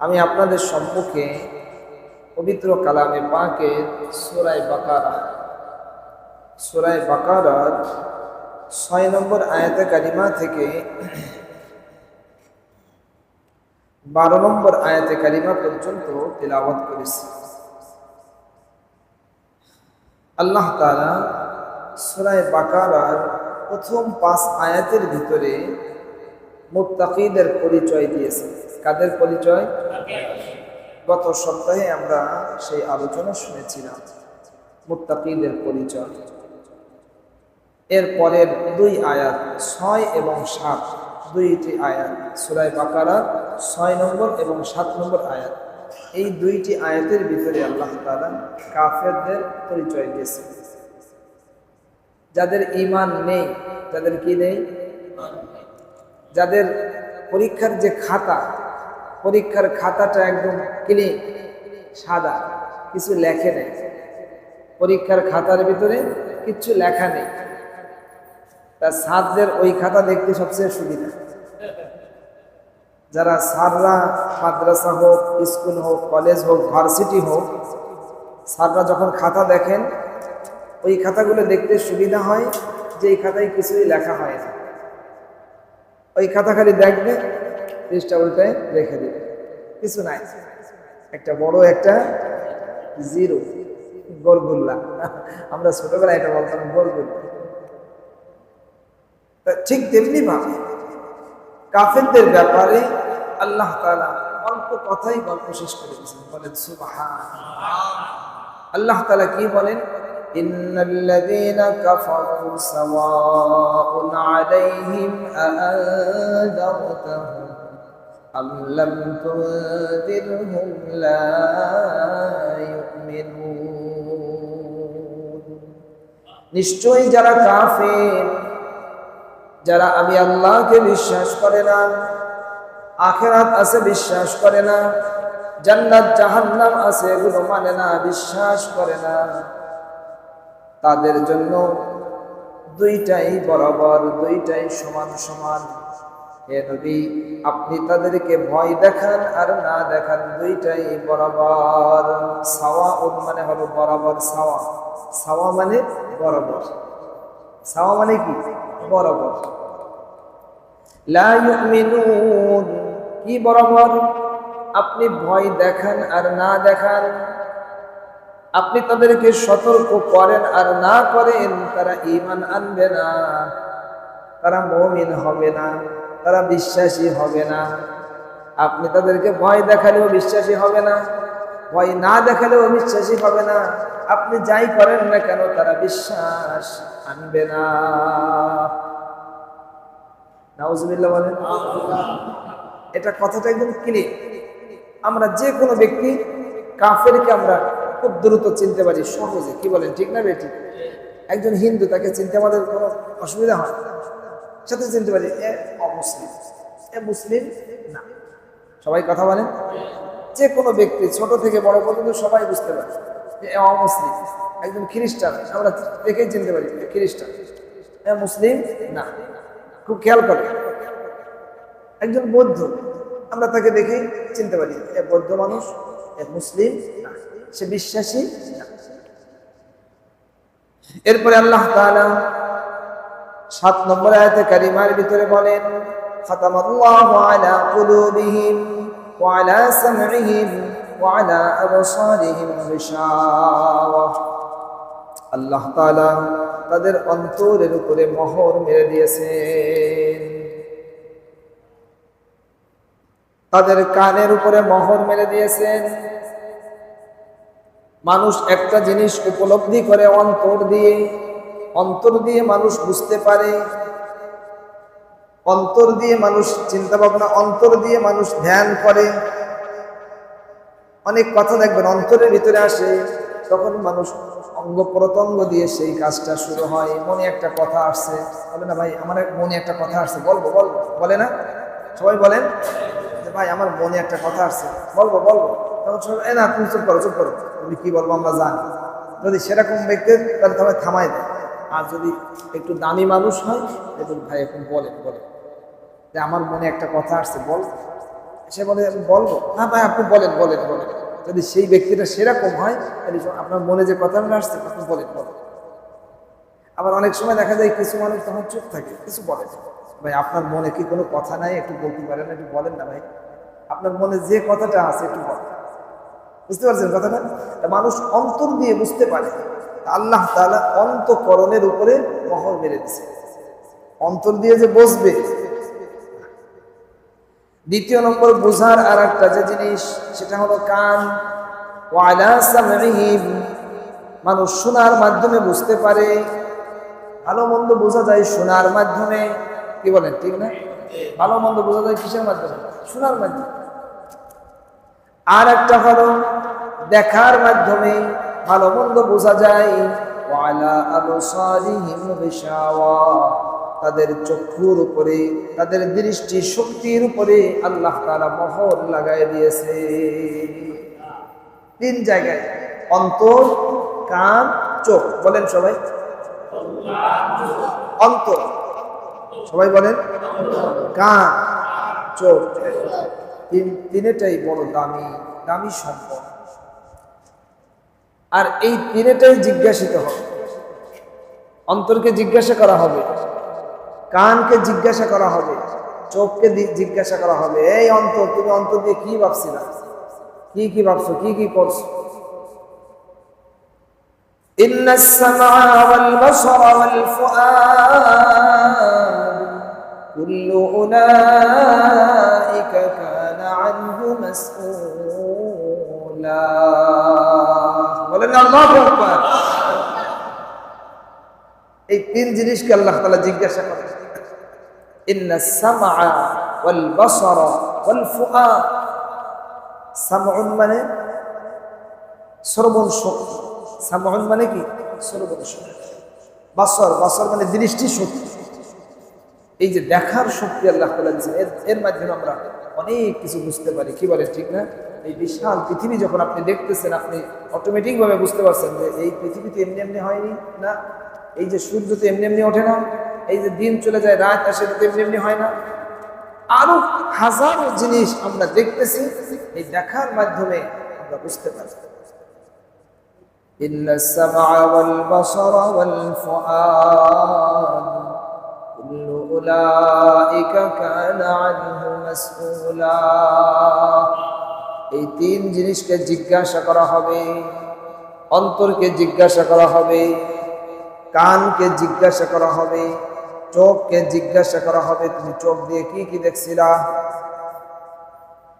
আমি আপনাদের সম্মুখে পবিত্র কালামে পাকে সোরাই বাকারা সোরাই বাকারার ছয় নম্বর আয়াতে কারিমা থেকে বারো নম্বর আয়াতে কারিমা পর্যন্ত তেলাওয়াত করেছি। আল্লাহ তারা সুরায় বাকারার প্রথম পাঁচ আয়াতের ভিতরে মুত্তাকিদের পরিচয় দিয়েছে কাদের পরিচয়? গত সপ্তাহে আমরা সেই আলোচনা শুনেছিলাম, মুত্তাকিদের পরিচয়। এর পরের দুই আয়াত ছয় এবং সাত, দুইটি আয়াত সুরায় বাকারার ছয় নম্বর এবং সাত নম্বর আয়াত। এই দুইটি আয়াতের ভিতরে আল্লাহ তালা কাফেরদের পরিচয় দিয়েছে যাদের ইমান নেই, তাদের কি নেই? যাদের পরীক্ষার যে খাতা পরীক্ষার খাতাটা একদম ক্লিন সাদা, কিছু লেখে নেই। পরীক্ষার খাতার ভিতরে কিচ্ছু লেখা নেই। তা সাদদের ওই খাতা দেখতে সবচেয়ে সুবিধা। যারা সাররা মাদ্রাসা হোক, স্কুল হোক, কলেজ হোক, ভার্সিটি হোক সাররা যখন খাতা দেখেন, ওই খাতাগুলো দেখতে সুবিধা হয় যে এই খাতায় কিছুই লেখা হয় না। ওই খাতা খালি দেখবে পৃষ্ঠা উল্টায় রেখে দেবে কিছু নাই একটা বড় একটা জিরো গোলগুল্লা আমরা ছোটবেলায় এটা বলতাম গোলগুল্লা তা ঠিক তেমনি ভাবে কাফেরদের ব্যাপারে আল্লাহ তাআলা অল্প কথাই গল্প শেষ করে দিয়েছেন বলেন সুবহান আল্লাহ তাআলা কি বলেন إن الذين كفروا سواء عليهم أأنذرتهم أم لم تنذرهم لا يؤمنون নিশ্চয়ই যারা কাফের যারা আমি আল্লাহকে বিশ্বাস করে না আখেরাত আছে বিশ্বাস করে না জান্নাত জাহান্নাম আছে এগুলো মানে না বিশ্বাস করে না তাদের জন্য দুইটাই বরাবর দুইটাই সমান সমান হে নবী, আপনি তাদেরকে ভয় দেখান আর না দেখান দুইটাই বরাবর। সাওয়া উন মানে হলো বরাবর সাওয়া। সাওয়া মানে বরাবর। সাওয়া মানে কি? বরাবর। কি বরাবর? আপনি ভয় দেখান আর না দেখান। আপনি তাদেরকে সতর্ক করেন আর না করেন, তারা ইমান আনবে না, তারা মমিন হবে না। তারা বিশ্বাসী হবে না। আপনি তাদেরকে ভয় দেখালেও বিশ্বাসী হবে না। ভয় না দেখালেও বিশ্বাসী হবে না। আপনি যাই করেন না কেন, তারা বিশ্বাস আনবে না। বলেন, এটা কথাটা একদম ক্লিয়ার আমরা যে কোনো ব্যক্তি কাফেরকে আমরা খুব দ্রুত চিনতে পারি, সহজে। কি বলেন, ঠিক না বেটি একজন হিন্দু, তাকে চিনতে আমাদের কোনো অসুবিধা হয় সাথে চিনতে পারি, এ অমুসলিম, এ মুসলিম না। সবাই কথা বলেন? যে কোনো ব্যক্তি, ছোট থেকে বড় পর্যন্ত সবাই বুঝতে পারে যে এ অমুসলিম, একজন খ্রিস্টান। আমরা দেখেই চিনতে পারি খ্রিস্টান, এ মুসলিম না। খুব খেয়াল করে। একজন বৌদ্ধ, আমরা তাকে দেখেই চিনতে পারি, এ বৌদ্ধ মানুষ, এ মুসলিম না, সে বিশ্বাসী এরপরে আল্লাহ তাআলা সাত নম্বর আয়াতে কারিমার ভিতরে বলেন আলা কুলুবিহিম ওয়া আলা সামঈহিম ওয়া আলা আবসারিহিম গিশাওয়া। আল্লাহ তাআলা তাদের অন্তরের উপরে মোহর মেরে দিয়েছেন। তাদের কানের উপরে মোহর মেরে দিয়েছেন। মানুষ একটা জিনিস উপলব্ধি করে অন্তর দিয়ে অন্তর দিয়ে মানুষ বুঝতে পারে। অন্তর দিয়ে মানুষ চিন্তা ভাবনা অন্তর দিয়ে মানুষ ধ্যান করে। অনেক কথা দেখবেন, অন্তরের ভিতরে আসে, তখন মানুষ অঙ্গ প্রত্যঙ্গ দিয়ে সেই কাজটা শুরু হয়। মনে একটা কথা আসছে, বলে না ভাই, আমার মনে একটা কথা আসছে, বলব বলব, বলে না? সবাই বলেন? যে ভাই, আমার মনে একটা কথা আসছে, বলব বলব। তখন সবাই, "এ না, তুমি চুপ করো চুপ করো। তুমি কি বলব আমরা জানি। যদি সেরকম ব্যক্তি, তাহলে তবে থামাই দেয় আর যদি একটু দামি মানুষ হয় দেখুন ভাই এখন বলে বলে। যে আমার মনে একটা কথা আসছে, বল। সে বলে আমি বলব? হ্যাঁ ভাই, আপনি বলেন বলেন বলেন। যদি সেই ব্যক্তিটা সেরকম হয়, তাহলে আপনার মনে যে কথাগুলো আসছে, আপনি বলেন বলেন। আবার অনেক সময় দেখা যায়, কিছু মানুষ তখন চুপ থাকে, কিছু বলে ভাই, আপনার মনে কি কোনো কথা নাই? একটু বলতে পারেন, একটু বলেন না ভাই। আপনার মনে যে কথাটা আছে, একটু বলেন। বুঝতে পারছেন কথাটা? মানুষ অন্তর দিয়ে বুঝতে পারে। আল্লাহ তাআলা অন্তকরণের উপরে মহর মেরে দিছে অন্তর দিয়ে যে বসবে। দ্বিতীয় নম্বর বোঝার আর একটা যে জিনিস, সেটা হলো কান। মানুষ শোনার মাধ্যমে বুঝতে পারে। ভালো মন্দ বোঝা যায় শোনার মাধ্যমে। কি বলেন, ঠিক না? ভালো মন্দ বোঝা যায় কিসের মাধ্যমে? শোনার মাধ্যমে। আর একটা হলো দেখার মাধ্যমে। ভালো মন্দ বোঝা যায়। তাদের চক্ষুর উপরে, তাদের দৃষ্টি শক্তির উপরে আল্লাহ তাআলা মোহর লাগাই দিয়েছে। তিন জায়গায়, অন্তর, কান, চোখ। বলেন সবাই। অন্তর। সবাই বলেন। কান, চোখ। তিন, তিনেটাই বড় দামি দামি সম্পদ। আর এই তিনেটাই জিজ্ঞাসিত হবে অন্তরকে জিজ্ঞাসা করা হবে কানকে জিজ্ঞাসা করা হবে চোখকে দি- জিজ্ঞাসা করা হবে এই অন্তর তুমি অন্তর দিয়ে কি ভাবছিলা কি কি ভাবছো কি কি করছো إن السمع والبصر والفؤاد كل أولئك كان عنه مسؤولا এই তিন জিনিসকে আল্লাহ তাআলা জিজ্ঞাসা করে মানে মানে মানে শক্তি। এই যে দেখার শক্তি আল্লাহ এর এর মাধ্যমে আমরা অনেক কিছু বুঝতে পারি। কি বলে ঠিক না? এই বিশাল পৃথিবী যখন আপনি দেখতেছেন আপনি অটোমেটিক ভাবে বুঝতে পারছেন যে এই পৃথিবীতে এমনি এমনি হয়নি না এই যে সূর্য তো এমনি এমনি ওঠে না এই যে দিন চলে যায় রাত আসে তো এমনি এমনি হয় না আরো হাজারো জিনিস আমরা দেখতেছি এই দেখার মাধ্যমে আমরা বুঝতে পারি إن السمع والبصر والفؤاد كل أولئك كان عنه مسؤولا এই তিন জিনিসকে জিজ্ঞাসা করা হবে, অন্তরকে জিজ্ঞাসা করা হবে, কানকে জিজ্ঞাসা করা হবে, চোখকে জিজ্ঞাসা করা হবে। তুমি চোখ দিয়ে কি কি দেখছিলা?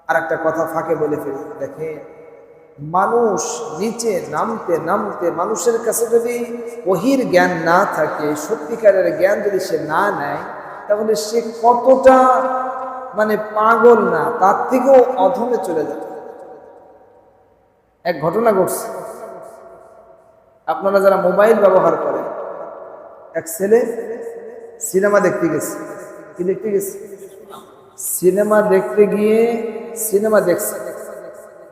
আর একটা কথা ফাঁকে বলে ফেলি। দেখে মানুষ নিচে নামতে নামতে মানুষের কাছে যদি ওহির জ্ঞান না থাকে, সত্যিকারের জ্ঞান যদি সে না নেয়, তাহলে সে কতটা মানে পাগল না, তার থেকেও অধমে চলে যাবে। এক ঘটনা ঘটছে। আপনারা যারা মোবাইল ব্যবহার করেন, এক ছেলে সিনেমা দেখতে গেছে। কি দেখতে গেছে? সিনেমা দেখতে গিয়ে সিনেমা দেখছে।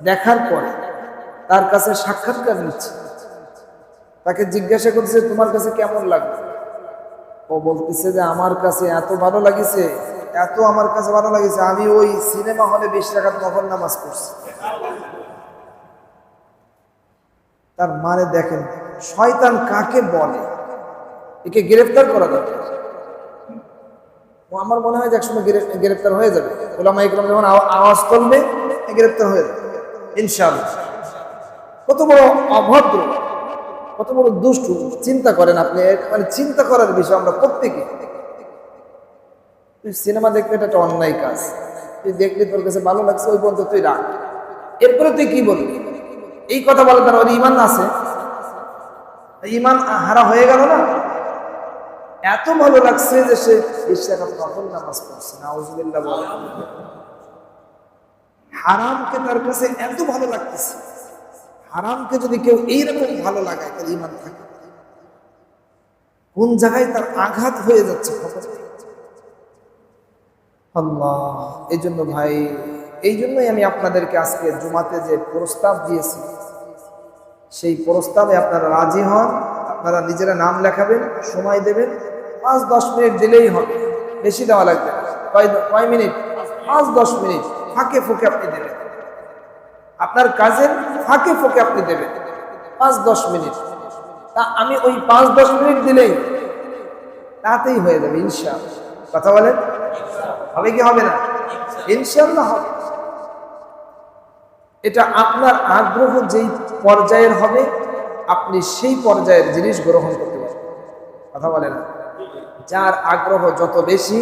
দেখার পরে তার কাছে সাক্ষাৎকার নিচ্ছে। তাকে জিজ্ঞাসা করছে, তোমার কাছে কেমন লাগবে ও বলতেছে যে, আমার কাছে এত ভালো লাগিছে, এত আমার কাছে ভালো লাগিছে, আমি ওই সিনেমা হলে বিশ টাকার নফল নামাজ পড়ছি। তার মানে দেখেন, শয়তান কাকে বলে? একে গ্রেফতার করা দরকার। আমার মনে হয় যে একসময় গ্রেফ- গ্রেফতার হয়ে যাবে। ওলামা ইকরাম যখন আওয়াজ করবে গ্রেফতার হয়ে যাবে। ইনশাআল্লাহ। কত বড় অভদ্র, কত বড় দুষ্টু, চিন্তা করেন আপনি। মানে চিন্তা করার বিষয় আমরা প্রত্যেকে। তুই সিনেমা দেখতে এটা একটা অন্যায় কাজ। তুই দেখলে তোর কাছে ভালো লাগছে, ওই পর্যন্ত তুই রাখ। এরপরে তুই কি বলবি? এই কথা বলে তার ওর ইমান আছে। ইমান হারা হয়ে গেল না? এত ভালো লাগছে যে সে নকল নামাজ পড়ছে হারামকে তার কাছে এত ভালো লাগতেছে। হারামকে যদি কেউ এইরকম ভালো লাগায়, তার ইমান থাকে। কোন জায়গায় তার আঘাত হয়ে যাচ্ছে এই জন্য ভাই এই জন্যই আমি আপনাদেরকে আজকে জুমাতে যে প্রস্তাব দিয়েছি, সেই প্রস্তাবে আপনারা রাজি হন, আপনারা নিজেরা নাম লেখাবেন, সময় দেবেন, পাঁচ দশ মিনিট দিলেই হবে, বেশি দেওয়া লাগবে কয় কয় মিনিট? পাঁচ দশ মিনিট, ফাঁকে ফুঁকে আপনি দেবেন। আপনার কাজের ফাঁকে ফুঁকে আপনি দেবেন। পাঁচ দশ মিনিট। তা আমি ওই পাঁচ দশ মিনিট দিলেই তাতেই হয়ে যাবে, ইনশাআল্লাহ। কথা বলেন? হবে কি হবে না? ইনশাআল্লাহ হবে। এটা আপনার আগ্রহ যেই পর্যায়ের হবে, আপনি সেই পর্যায়ের জিনিস গ্রহণ করতে পারবেন। কথা বলে না? যার আগ্রহ যত বেশি,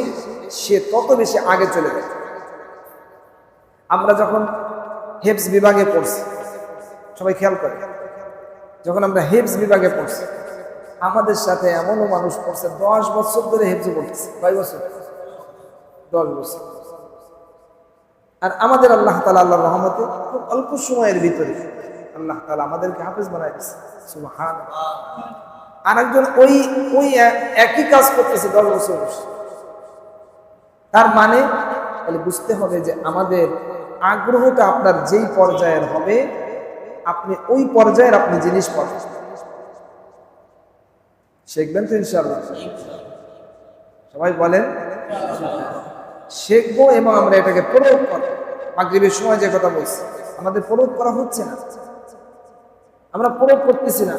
সে তত বেশি আগে চলে যাবে। আমরা যখন হেপস বিভাগে পড়ছি, সবাই খেয়াল করে, যখন আমরা হেপস বিভাগে পড়ছি, আমাদের সাথে এমনও মানুষ পড়ছে, দশ বছর ধরে হেপস পড়তেছে কয় বছর? দশ বছর। আর আমাদের আল্লাহ তালা আল্লাহ রহমতে খুব অল্প সময়ের ভিতরে আল্লাহ তালা আমাদেরকে হাফেজ বানাই দিচ্ছে সুবহান আর একজন ওই ওই একই কাজ করতেছে দশ বছর তার মানে তাহলে বুঝতে হবে যে আমাদের আগ্রহটা আপনার যেই পর্যায়ের হবে, আপনি ওই পর্যায়ের আপনি জিনিস পাবেন। শিখবেন তো ইনশাআল্লাহ। সবাই বলেন, শিখব এবং আমরা এটাকে প্রয়োগ করব। মাগরিবের সময় যে কথা বলছি, আমাদের প্রয়োগ করা হচ্ছে না। আমরা প্রয়োগ করতেছি না।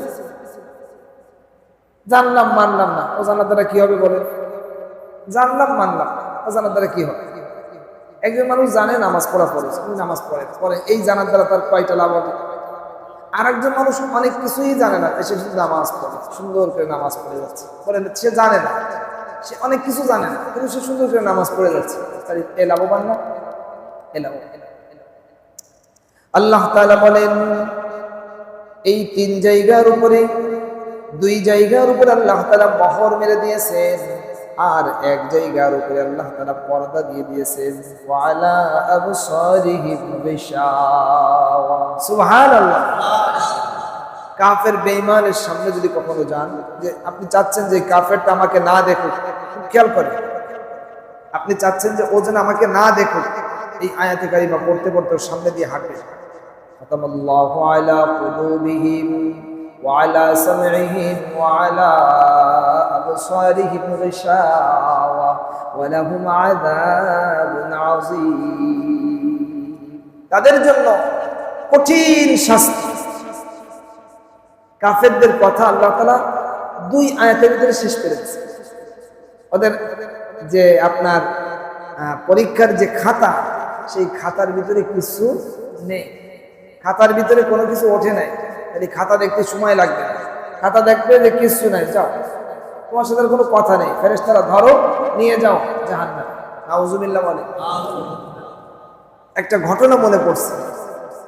জানলাম, মানলাম না। ও দ্বারা কি হবে বলে জানলাম, মানলাম ও দ্বারা কি হবে? একজন মানুষ জানে নামাজ পড়া পড়ে নামাজ পড়ে পরে এই জানার দ্বারা তার কয়টা লাভ হবে? আর একজন মানুষ অনেক কিছুই জানে না, এসে শুধু নামাজ পড়ে, সুন্দর করে নামাজ পড়ে যাচ্ছে। পরে সে জানে না। সে অনেক কিছু জানে না, কিন্তু সে সুন্দর করে নামাজ পড়ে যাচ্ছে। তাই এ লাভবান না? আল্লাহ তাআলা বলেন, এই তিন জায়গার উপরে, দুই জায়গার উপরে আল্লাহ তাআলা মোহর মেরে দিয়েছেন, আর এক জায়গার উপরে আল্লাহ তাআলা পর্দা দিয়ে দিয়েছেন কাফের বেইমানের সামনে যদি কখনো যান, যে আপনি চাচ্ছেন যে কাফেরটা আমাকে না দেখুক, খেয়াল করেন। আপনি চাচ্ছেন যে ও যেন আমাকে না দেখুক এই আয়াতে কারিমা পড়তে পড়তে সামনে দিয়ে হাঁটে তাদের জন্য কঠিন শাস্তি। কাফেরদের কথা আল্লাহ তালা দুই আয়াতের ভিতরে শেষ করেছে ওদের যে আপনার পরীক্ষার যে খাতা সেই খাতার ভিতরে কিছু নেই। খাতার ভিতরে কোনো কিছু ওঠে নাই। তাহলে খাতা দেখতে সময় লাগবে না। খাতা দেখবে যে কিছু নাই। যাও। তোমার সাথে কোনো কথা নেই। ফেরেশতারা, ধরো, নিয়ে যাও জাহান্না নাউজুবিল্লাহ বলে। একটা ঘটনা মনে পড়ছে।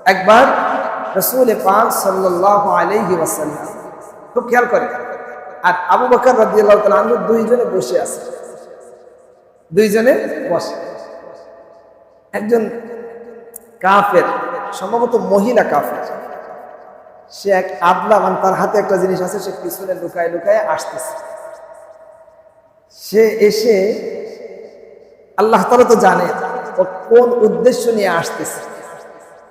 একবার রসুল পাক সাল্লাহ আলাইহি ওয়াসাল্লাম, খুব খেয়াল করে। আর আবু বকর আনহু দুইজনে বসে আছে। দুইজনে বসে। একজন কাফের, সম্ভবত মহিলা কাফের। সে এক আবলা মানে তার হাতে একটা জিনিস আছে, সে পিছনে লুকায় লুকায় আসতেছে। সে এসে আল্লাহ তালা তো জানে ও কোন উদ্দেশ্য নিয়ে আসতেছে।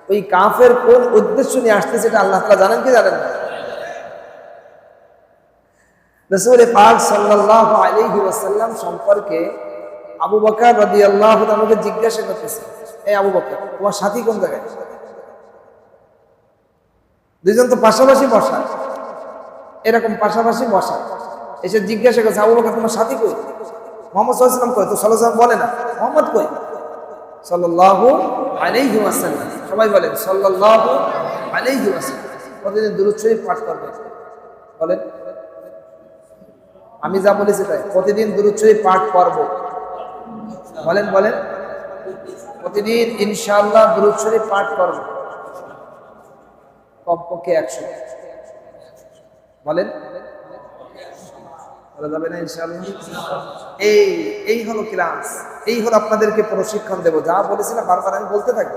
ওই কাফের কোন উদ্দেশ্য নিয়ে আসতেছে এটা আল্লাহ তালা জানেন কি জানেন না? রসুল পাক সাল্লাহ ওয়াসাল্লাম সম্পর্কে আবু বকর রদি আল্লাহ আমাকে জিজ্ঞাসা করতেছে, এই আবু বকর, তোমার সাথী কোন জায়গায়? দুজন তো পাশাপাশি বসা এরকম পাশাপাশি বসা এসে জিজ্ঞাসা করছে, আবু বকর, তোমার সাথী কই? মোহাম্মদ সাল্লাম কই তো সাল্লাহ বলে না। মোহাম্মদ কই সাল্লাল্লাহু আলাইহি ওয়াসাল্লাম। সবাই বলেন, সাল্লাল্লাহু আলাইহি ওয়াসাল্লাম। প্রতিদিন শরীফ পাঠ করবেন বলেন, আমি যা বলেছি তাই, প্রতিদিন শরীফ পাঠ করব। বলেন বলেন। প্রতিদিন ইনশাআল্লাহ দুরূদ শরীফ পাঠ করব। কমপক্ষে একশো। বলেন। এই এই হলো ক্লাস। এই হলো আপনাদেরকে প্রশিক্ষণ দেবো। যা বলেছিলাম বারবার আমি বলতে থাকব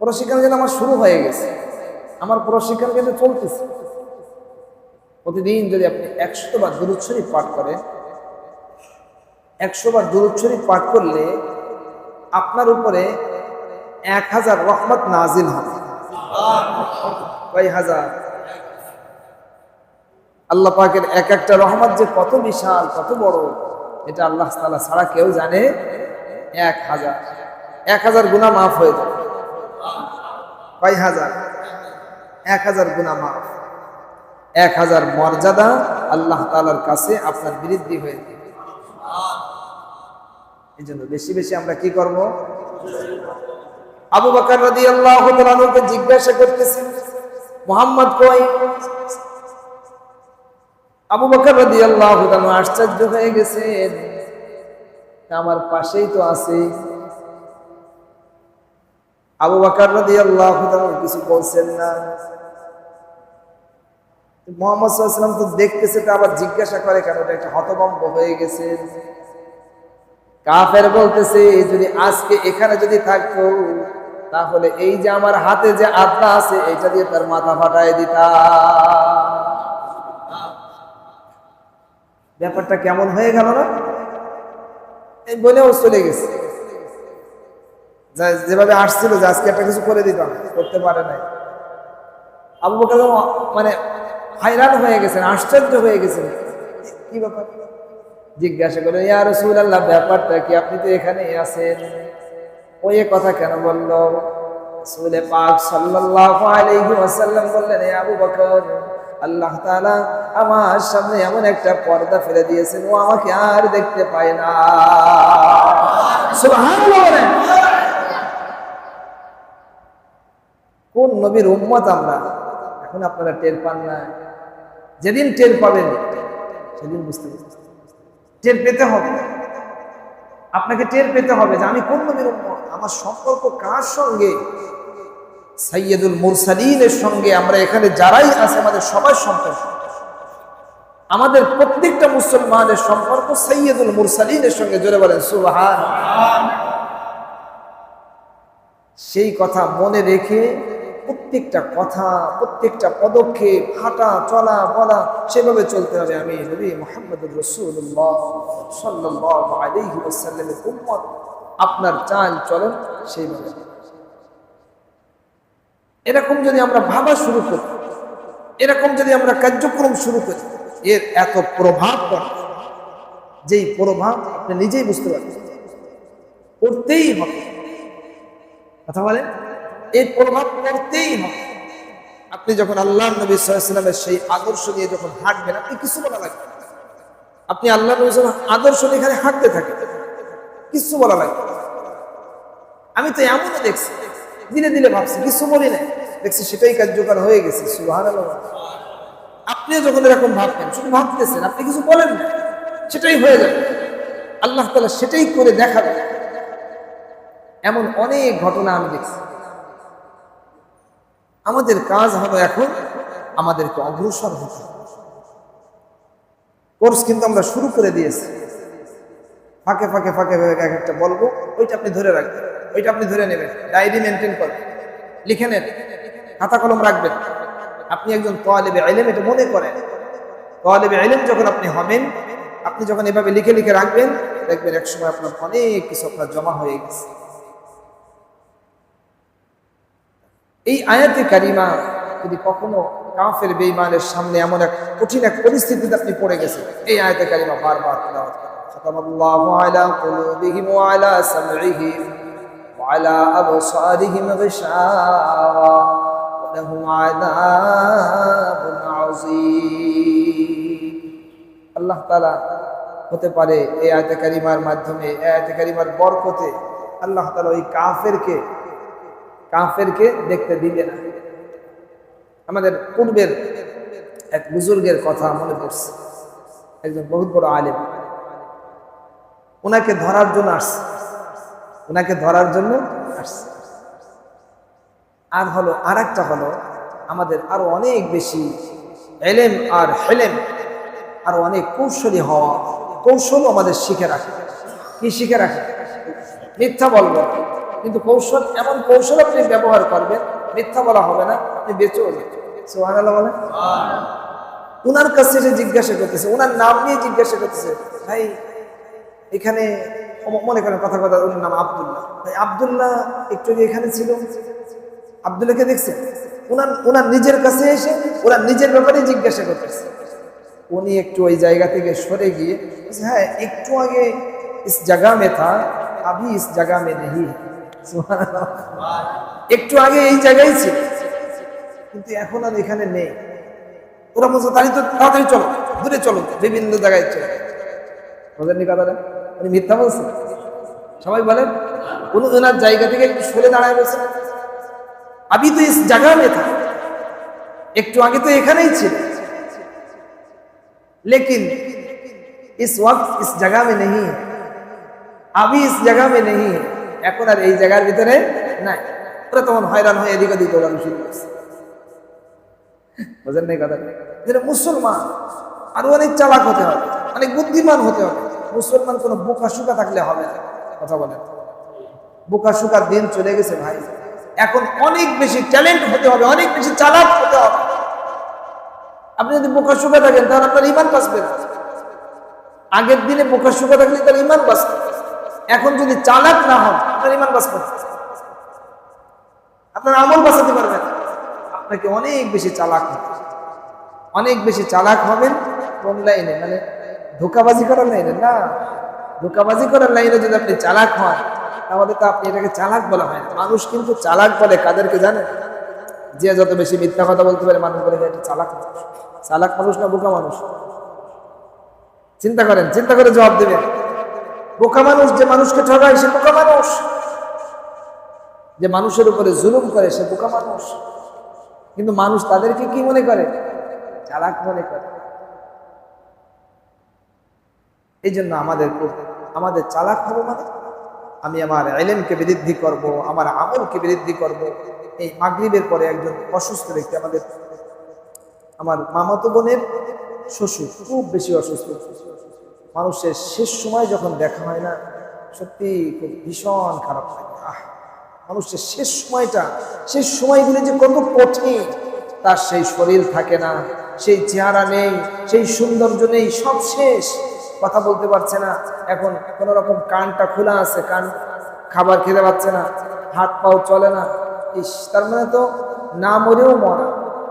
প্রশিক্ষণ যেন আমার শুরু হয়ে গেছে। আমার প্রশিক্ষণ কিন্তু চলতেছে। প্রতিদিন যদি আপনি একশো বার দুরুদ শরীফ পাঠ করেন একশো বার দুরুদ শরীফ পাঠ করলে আপনার উপরে এক হাজার রহমত নাজিল হবে। কয় হাজার? আল্লাহ পাকের এক একটা রহমত যে কত বিশাল, কত বড়, এটা আল্লাহ তালা ছাড়া কেউ জানে? এক হাজার। এক হাজার গুণা মাফ হয়ে যাবে। কয় হাজার? এক হাজার গুণা মাফ। এক হাজার মর্যাদা আল্লাহ তালার কাছে আপনার বৃদ্ধি হয়ে যাবে এই জন্য বেশি বেশি আমরা কি করব? আবু বাকর রাদি আল্লাহ জিজ্ঞাসা করতেছেন মোহাম্মদ কই? আবু বকর রাদি আল্লাহ আশ্চর্য হয়ে গেছেন আমার পাশেই তো আছে। আবু বাকর রাদি আল্লাহ কিছু বলছেন না। মোহাম্মদ তো দেখতেছে, তো আবার জিজ্ঞাসা করে কেন? একটা হতভম্ব হয়ে গেছে। কাফের বলতেছে, যদি আজকে এখানে যদি থাকতো, তাহলে এই যে আমার হাতে যে আত্মা আছে, এটা দিয়ে তার মাথা ফাটায় দিতা ব্যাপারটা কেমন হয়ে গেল না? এই বলেও চলে গেছে। যেভাবে আসছিল যে আজকে একটা কিছু করে দিতাম, করতে পারে নাই। আবু বকর মানে হাইরান হয়ে গেছেন, আশ্চর্য হয়ে গেছেন। কি ব্যাপার? জিজ্ঞাসা করে ইয়া রসুল আল্লাহ ব্যাপারটা কি? আপনি তো এখানেই আছেন। ওই কথা কেন বলল? রসুলে পাক সাল্লাল্লাহু আলাইহি ওয়াসাল্লাম বললেন আবু বকর, আল্লাহ তাআলা আমার সামনে এমন একটা পর্দা ফেলে দিয়েছেন, ও আমাকে আর দেখতে পায় না। সুবহানাল্লাহ কোন নবীর উম্মত আমরা? এখন আপনারা টের পান না। যেদিন টের পাবেন, সেদিন বুঝতে পারবেন। টের পেতে হবে। আপনাকে টের পেতে হবে যে আমি কোন নবীর আমার সম্পর্ক কার সঙ্গে? সাইয়্যিদুল মুরসালিনের সঙ্গে আমরা এখানে যারাই আছে, আমাদের সবার সম্পর্ক। আমাদের প্রত্যেকটা মুসলমানের সম্পর্ক সৈয়দুল মুরসালিনের সঙ্গে। জোরে বলেন সুবহান সেই কথা মনে রেখে প্রত্যেকটা কথা, প্রত্যেকটা পদক্ষেপ, হাঁটা, চলা, বলা, সেভাবে চলতে হবে। আমি নবী মোহাম্মদুর রসুল্লাহ সাল্লাহ আপনার চাল চলন সেইভাবে। এরকম যদি আমরা ভাবা শুরু করি, এরকম যদি আমরা কার্যক্রম শুরু করি, এর এত প্রভাব পড়ে, যেই প্রভাব আপনি নিজেই বুঝতে পারবেন। করতেই হবে। কথা বলেন? এই প্রভাব পড়তেই হবে। আপনি যখন আল্লাহ নবী সাল্লামের সেই আদর্শ নিয়ে যখন হাঁটবেন, আপনি কিছু বলা লাগবে আপনি আল্লাহ নবী আদর্শ নিয়ে এখানে হাঁটতে থাকেন। কিছু বলা লাগবে। আমি তো এমনও দেখছি, দিনে দিনে ভাবছি, কিছু বলি না দেখছি সেটাই কার্যকর হয়ে গেছে সুবাহ আপনিও যখন এরকম ভাবতেন শুধু ভাবতেছেন, আপনি কিছু বলেন না সেটাই হয়ে যাবে। আল্লাহ তালা সেটাই করে দেখাবে। এমন অনেক ঘটনা আমি দেখছি। আমাদের কাজ হলো এখন আমাদেরকে অগ্রসর হতে কোর্স কিন্তু আমরা শুরু করে দিয়েছি। ফাঁকে ফাঁকে ফাঁকে ফাঁকে এক একটা বলব, ওইটা আপনি ধরে রাখবেন, ওইটা আপনি ধরে নেবেন, ডায়েরি মেনটেন করবেন, লিখে নেন খাতা কলম রাখবেন। আপনি একজন তোয়ালেবে আইলেম এটা মনে করেন। তোয়ালেবে আইলেম যখন আপনি হবেন, আপনি যখন এভাবে লিখে লিখে রাখবেন, দেখবেন একসময় আপনার অনেক কিছু আপনার জমা হয়ে গেছে। এই আয়াতে কারিমা যদি কখনো কাফের বেঈমানের সামনে এমন এক কঠিন এক পরিস্থিতিতে আপনি পড়ে গেছেন এই আয়াতে কারিমা বারবার তেলাওয়াত করেন ختم الله على قلوبهم وعلى سمعهم وعلى أبصارهم غشاوة ولهم عذاب عظيم আল্লাহ তাআলা হতে পারে এই আয়াতে কারিমার মাধ্যমে এই আয়াতে কারিমার বরকতে আল্লাহ তাআলা ওই কাফেরকে কাফেরকে দেখতে দিবে না। আমাদের পূর্বের এক বুজুর্গের কথা মনে পড়ছে। একজন বহুত বড় আলেম। ওনাকে ধরার জন্য আসছে। ওনাকে ধরার জন্য আসছে। আর হলো আর একটা হলো, আমাদের আরও অনেক বেশি এলেম আর হেলেম, আর অনেক কৌশলী হওয়া কৌশল আমাদের শিখে রাখে। কি শিখে রাখে? মিথ্যা বলব কিন্তু কৌশল এমন কৌশল আপনি ব্যবহার করবেন মিথ্যা বলা হবে না আপনি বেঁচেও যাবেন। সুবহানাল্লাহ বলেন? উনার কাছে যে জিজ্ঞাসা করতেছে ওনার নাম নিয়ে জিজ্ঞাসা করতেছে ভাই এখানে মনে করেন কথা কথা ওনার নাম আব্দুল্লাহ। ভাই আব্দুল্লাহ একটু আগে এখানে ছিল। আব্দুল্লাহকে দেখছেন? ওনার ওনার নিজের কাছে এসে ওরা নিজের ব্যাপারে জিজ্ঞাসা করতেছে। উনি একটু ওই জায়গা থেকে সরে গিয়ে হ্যাঁ একটু আগে ইস জায়গা মে থা আবি ইস জায়গা মে নেই। একটু আগে এই জায়গায় ছিল কিন্তু এখন আর এখানে নেই ওরা বলছে তাড়াতাড়ি তো তাড়াতাড়ি চলো দূরে চলো বিভিন্ন জায়গায় চলো বোঝেননি কথাটা উনি মিথ্যা বলছে সবাই বলেন কোন ওনার জায়গা থেকে একটু সরে দাঁড়ায় বলছে আমি তো ইস জায়গা में था একটু আগে তো এখানেই ছিল लेकिन इस वक्त इस जगह में नहीं है अभी इस जगह में नहीं है এখন আর এই জায়গার ভিতরে নাই। ওরা তখন হয়রান হয়ে এদিক ওদিক দৌড়ানো শুরু করছে। বোঝেন নাই কথা যেটা মুসলমান, আরও অনেক চালাক হতে হবে, অনেক বুদ্ধিমান হতে হবে। মুসলমান কোনো বোকা শুকা থাকলে হবে না। কথা বলেন। বোকা শুকার দিন চলে গেছে ভাই। এখন অনেক বেশি ট্যালেন্ট হতে হবে, অনেক বেশি চালাক হতে হবে। আপনি যদি বোকা শুকা থাকেন, তাহলে আপনার ইমান বাঁচবে আগের দিনে বোকা শুকা থাকলে তার ইমান বাঁচবে এখন যদি চালাক না হন, আপনার ইমান বাঁচবে না। আপনার আমল বাঁচাতে পারবেন আপনাকে অনেক বেশি চালাক অনেক বেশি চালাক হবেন কোন লাইনে? মানে ধোকাবাজি করার লাইনে? না। ধোকাবাজি করার লাইনে যদি আপনি চালাক হন, তাহলে তো আপনি এটাকে চালাক বলা হয় মানুষ কিন্তু চালাক বলে, কাদেরকে জানে যে যত বেশি মিথ্যা কথা বলতে পারে, মানুষ বলে এটা চালাক চালাক মানুষ না, বোকা মানুষ? চিন্তা করেন, চিন্তা করে জবাব দেবেন। বোকা মানুষ যে মানুষকে ঠগায়, সে বোকা মানুষ। যে মানুষের উপরে জুলুম করে, সে বোকা মানুষ। কিন্তু মানুষ তাদেরকে কি মনে করে? চালাক মনে করে। এই জন্য আমাদের আমাদের চালাক হব মানে আমি আমার এলেমকে বৃদ্ধি করব, আমার আমলকে বৃদ্ধি করব। এই মাগরিবের পরে একজন অসুস্থ ব্যক্তি, আমাদের আমার মামাতো বোনের শ্বশুর খুব বেশি অসুস্থ। মানুষের শেষ সময় যখন দেখা হয় না, সত্যি খুব ভীষণ খারাপ লাগে। আহ! মানুষের শেষ সময়টা, শেষ সময়গুলো যে কত কঠিন, তার সেই শরীর থাকে না, সেই চেহারা নেই, সেই সৌন্দর্য নেই, সব শেষ। কথা বলতে পারছে না। এখন কোনো রকম কানটা খোলা আছে, কান খাবার খেতে পারছে না, হাত পাও চলে না। ইস, তার মানে তো না মরেও মরা,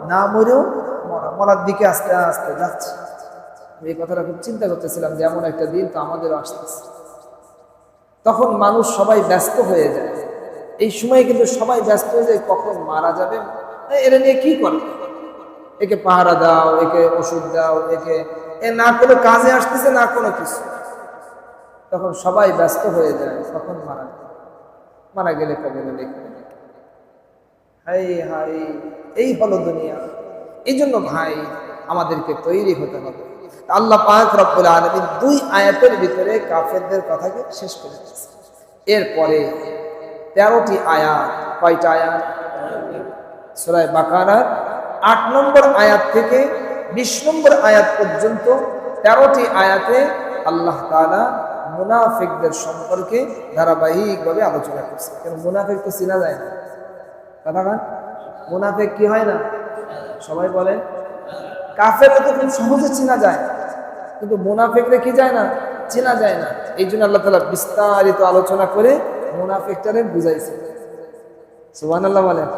না মরেও মরা, মরার দিকে আস্তে আস্তে যাচ্ছে। এই কথাটা খুব চিন্তা করতেছিলাম যে এমন একটা দিন তো আমাদেরও আসতেছে। তখন মানুষ সবাই ব্যস্ত হয়ে যায়। এই সময় কিন্তু সবাই ব্যস্ত হয়ে যায়, কখন মারা যাবে? এরা নিয়ে কি করে? একে পাহারা দাও, একে ওষুধ দাও, একে এ না কোনো কাজে আসতেছে, না কোনো কিছু। তখন সবাই ব্যস্ত হয়ে যায়, কখন মারা মারা গেলে কবরে লিখবে হাই হাই, এই হলো দুনিয়া। এই জন্য ভাই, আমাদেরকে তৈরি হতে হবে। আল্লাহ পাক রব্বুল আলমী দুই আয়াতের ভিতরে কাফেরদের কথাকে শেষ করে দিয়েছে। এরপরে তেরোটি আয়াত, কয়টা আয়াত? সুরায় বাকারার আট নম্বর আয়াত থেকে বিশ নম্বর আয়াত পর্যন্ত তেরোটি আয়াতে আল্লাহ তাআলা মুনাফিকদের সম্পর্কে ধারাবাহিকভাবে আলোচনা করছে। কেন মুনাফিক তো চেনা যায় না। কথা কান। মুনাফিক কি হয় না? সবাই বলেন কাফের তো খুব সহজে চেনা যায়। কিন্তু মুনাফিকরে কি যায় না চেনা যায় না এই জন্য আল্লাহ তালা বিস্তারিত আলোচনা করে মুনাফিকটারে বুঝাইছে সুবান আল্লাহ বলেন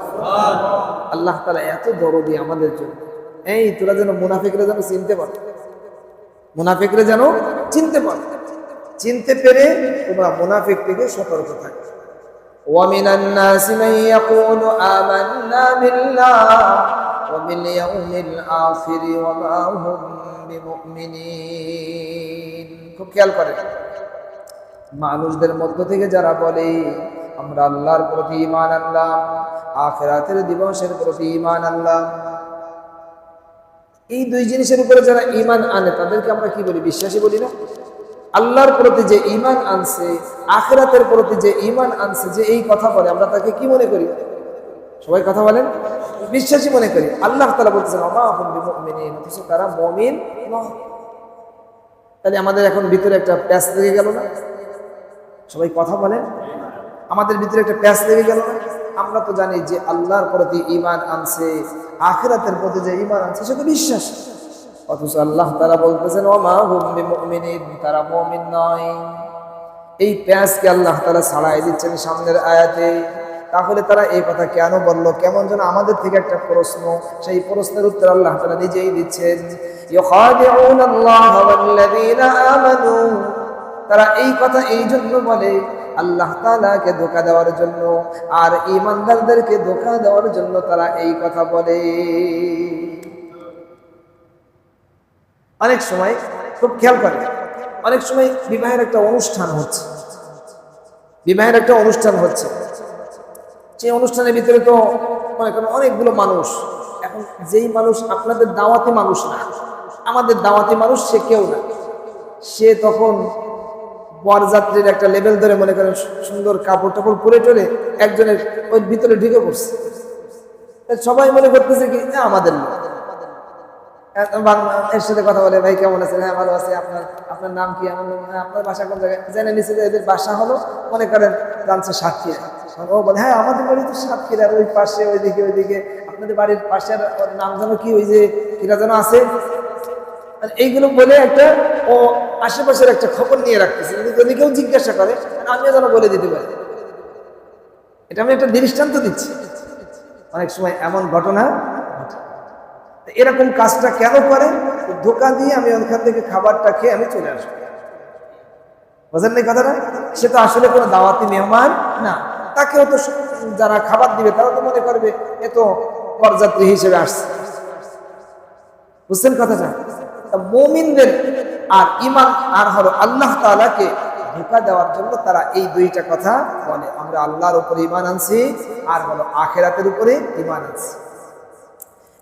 আল্লাহ তালা এত দরদি আমাদের জন্য এই তোরা যেন মুনাফিকরে যেন চিনতে পার মুনাফিকরে যেন চিনতে পার চিনতে পেরে তোমরা মুনাফিক থেকে সতর্ক থাকবে ومن الناس من يقول آمنا بالله وباليوم الآخر وما هم بمؤمنين খুব খেয়াল করেন মানুষদের মধ্য থেকে যারা বলে আমরা আল্লাহর প্রতি ঈমান আনলাম আখেরাতের দিবসের প্রতি ঈমান আনলাম এই দুই জিনিসের উপরে যারা ঈমান আনে তাদেরকে আমরা কি বলি বিশ্বাসী বলি না আল্লাহর প্রতি যে ঈমান আনছে আখেরাতের প্রতি যে ঈমান আনছে যে এই কথা বলে আমরা তাকে কি মনে করি সবাই কথা বলেন? বিশ্বাসী মনে করি। আল্লাহ তালা বলতেছেন অমা অথচ তারা মমিন তাহলে আমাদের এখন ভিতরে একটা প্যাচ লেগে গেল না? সবাই কথা বলেন। আমাদের ভিতরে একটা প্যাচ লেগে গেল না? আমরা তো জানি যে আল্লাহর প্রতি ঈমান আনছে, আখেরাতের প্রতি যে ঈমান আনছে, সে তো বিশ্বাস। অথচ আল্লাহ তারা বলতেছেন ও মা হুম বিমুমিনিন। তারা মুমিন নয়। এই প্যাঁচকে আল্লাহ তারা ছাড়াই দিচ্ছেন সামনের আয়াতে। তাহলে তারা এই কথা কেন বলল? কেমন যেন আমাদের থেকে একটা প্রশ্ন। সেই প্রশ্নের উত্তর আল্লাহ তারা নিজেই দিচ্ছেন। তারা এই কথা এই জন্য বলে, আল্লাহ তালাকে ধোকা দেওয়ার জন্য। আর ইমানদারদেরকে ধোকা দেওয়ার জন্য তারা এই কথা বলে। অনেক সময় খুব খেয়াল করে অনেক সময় বিবাহের একটা অনুষ্ঠান হচ্ছে। বিবাহের একটা অনুষ্ঠান হচ্ছে। সেই অনুষ্ঠানের ভিতরে তো মনে করেন অনেকগুলো মানুষ। এখন যেই মানুষ আপনাদের দাওয়াতি মানুষ না আমাদের দাওয়াতি মানুষ সে কেউ না। সে তখন বরযাত্রীর একটা লেভেল ধরে মনে করেন সুন্দর কাপড় টাপড় পরে টরে একজনের ওই ভিতরে ঢুকে পড়ছে। সবাই মনে করতেছে কি "এ, আমাদের এর সাথে কথা বলে ভাই কেমন আছেন? হ্যাঁ ভালো আছে। আপনার আপনার নাম কি? আমার হ্যাঁ আপনার বাসা কোন জায়গায়? জেনে নিচ্ছে যে এদের বাসা হলো মনে করেন জানছে সাতক্ষীরা। ও বলে হ্যাঁ আমাদের বাড়ি তো সাতক্ষীরার ওই পাশে, ওইদিকে ওইদিকে। আপনাদের বাড়ির পাশে নাম যেন কি, ওই যে কিরা যেন আছে? এইগুলো বলে একটা, ও আশেপাশের একটা খবর নিয়ে রাখতেছে। যদি কেউ জিজ্ঞাসা করে আমিও যেন বলে দিতে পারি। এটা আমি একটা দৃষ্টান্ত দিচ্ছি। অনেক সময় এমন ঘটনা এরকম কাজটা কেন করে? ধোকা দিয়ে আমি ওখান থেকে খাবারটা খেয়ে আমি চলে আসব। বুঝলেন এই কথাটা? সে তো আসলে কোনো দাওয়াতি মেহমান না। তাকেও তো যারা খাবার দিবে, তারা তো মনে করবে এ তো পরযাত্রী হিসেবে আসছে। বুঝছেন কথাটা? মুমিনদের আর ইমান আর হলো আল্লাহ তাআলাকে ধোকা দেওয়ার জন্য তারা এই দুইটা কথা বলে। আমরা আল্লাহর উপরে ইমান আনছি, আর হলো আখেরাতের উপরে ইমান আনছি।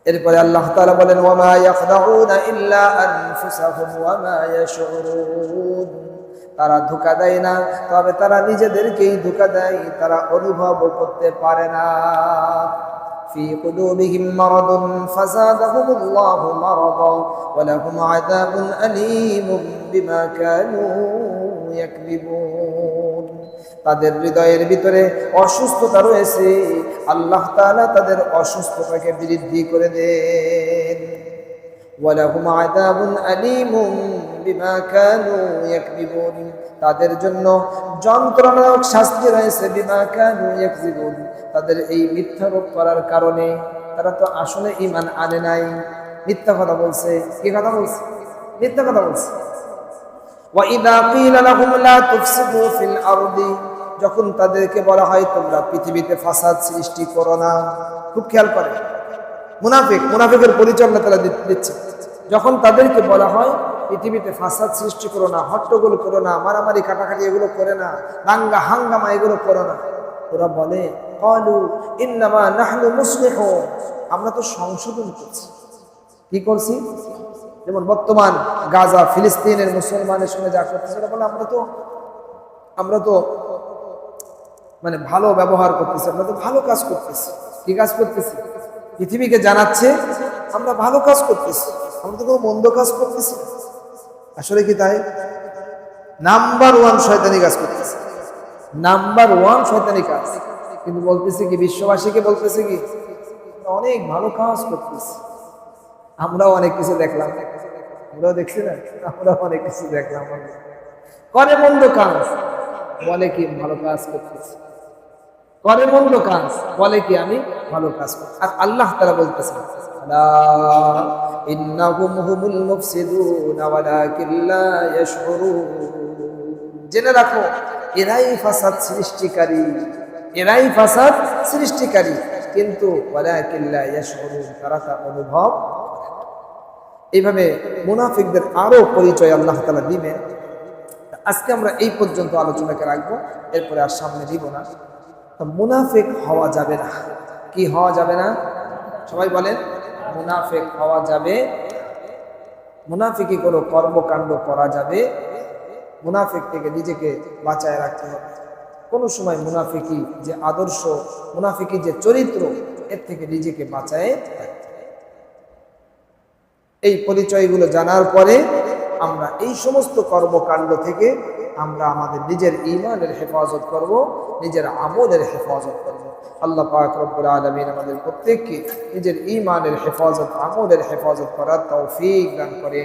এরপরে আল্লাহ তাআলা বলেন ইয়াখদাউনা ইল্লা আনফুসাহুম ইয়াশউরুন তারা ধোকা দেয় না তবে তারা নিজেদেরকেই ধোকা দেয় তারা অনুভব করতে পারে না في قلوبهم مرض فزادهم الله مرضا ولهم عذاب أليم بما كانوا يكذبون তাদের হৃদয়ের ভিতরে অসুস্থতা রয়েছে আল্লাহ তাআলা তাদের অসুস্থতাকে বৃদ্ধি করে দেন ওয়ালাহুম عذاب أليم بما كانوا يكذبون তাদের জন্য যন্ত্রণাদায়ক শাস্তি রয়েছে, বিমা কানু জীবন তাদের এই মিথ্যারোপ করার কারণে তারা তো আসলে ঈমান আনে নাই। মিথ্যা কথা বলছে। কি কথা বলছে? মিথ্যা কথা বলছে। ওয়াইদা কিলা লাহুম লা যখন তাদেরকে বলা হয়, তোমরা পৃথিবীতে ফাসাদ সৃষ্টি করো না। খুব খেয়াল করে। মুনাফিক, মুনাফিকের পরিচর্যা তারা দিচ্ছে। যখন তাদেরকে বলা হয়, পৃথিবীতে ফাসাদ সৃষ্টি করো না, হট্টগোল করো না, মারামারি, কাটাকাটি এগুলো করে না, দাঙ্গা, হাঙ্গামা এগুলো করো না। ওরা বলে, কলু ইন্নামা নাহনু মুসলিহুন। আমরা তো সংশোধন করছি। কি করছি? যেমন বর্তমান গাজা, ফিলিস্তিনের মুসলমানের সঙ্গে যা করতেছে, ওরা বলে, আমরা তো আমরা তো মানে ভালো ব্যবহার করতেছি, আমরা তো ভালো কাজ করতেছি। কি কাজ করতেছি? পৃথিবীকে জানাচ্ছে, আমরা ভালো কাজ করতেছি। আমরা তো কোনো মন্দ কাজ করতেছি আসলে কি তাই? নাম্বার ওয়ান শয়তানি কাজ করতেছি। নাম্বার ওয়ান শয়তানি কাজ। কিন্তু বলতেছি কি, বিশ্ববাসীকে বলতেছি কি অনেক ভালো কাজ করতেছি। আমরাও অনেক কিছু দেখলাম। আমরাও দেখছি না? আমরাও অনেক কিছু দেখলাম। করে মন্দ কাজ, বলে কি ভালো কাজ করতেছি। করে মন্দ কাজ, বলে কি আমি ভালো কাজ করছি আর আল্লাহ তারা বলতেছে আলা ইন্নাহুম হুমুল মুফসিদুন ওয়ালাকিন লা ইয়াশউরুন জেনে রাখো, এরাই ফাসাদ সৃষ্টিকারী। এরাই ফাসাদ সৃষ্টিকারী। কিন্তু ওয়ালাকিন লা ইয়াশউরুন, তারা তা অনুভব এইভাবে মুনাফিকদের আরও পরিচয় আল্লাহ তাআলা দিবেন। আজকে আমরা এই পর্যন্ত আলোচনাকে রাখব, এরপরে আর সামনে দিব না। মুনাফিক হওয়া যাবে না। কি হওয়া যাবে না? সবাই বলেন। মুনাফিক হওয়া যাবে। মুনাফিকি কোনো কর্মকাণ্ড করা যাবে। মুনাফিক থেকে নিজেকে বাঁচায় রাখতে হবে। কোনো সময় মুনাফিকি যে আদর্শ মুনাফিকি যে চরিত্র, এর থেকে নিজেকে বাঁচায় এই পরিচয়গুলো জানার পরে আমরা এই সমস্ত কর্মকাণ্ড থেকে আমরা আমাদের নিজের ইমানের হেফাজত করব, নিজের আমলের হেফাজত করব। আল্লাহ পাক রব্বুল আলমিন আমাদের প্রত্যেককে নিজের ইমানের হেফাজত, আমলের হেফাজত করার তৌফিক দান করে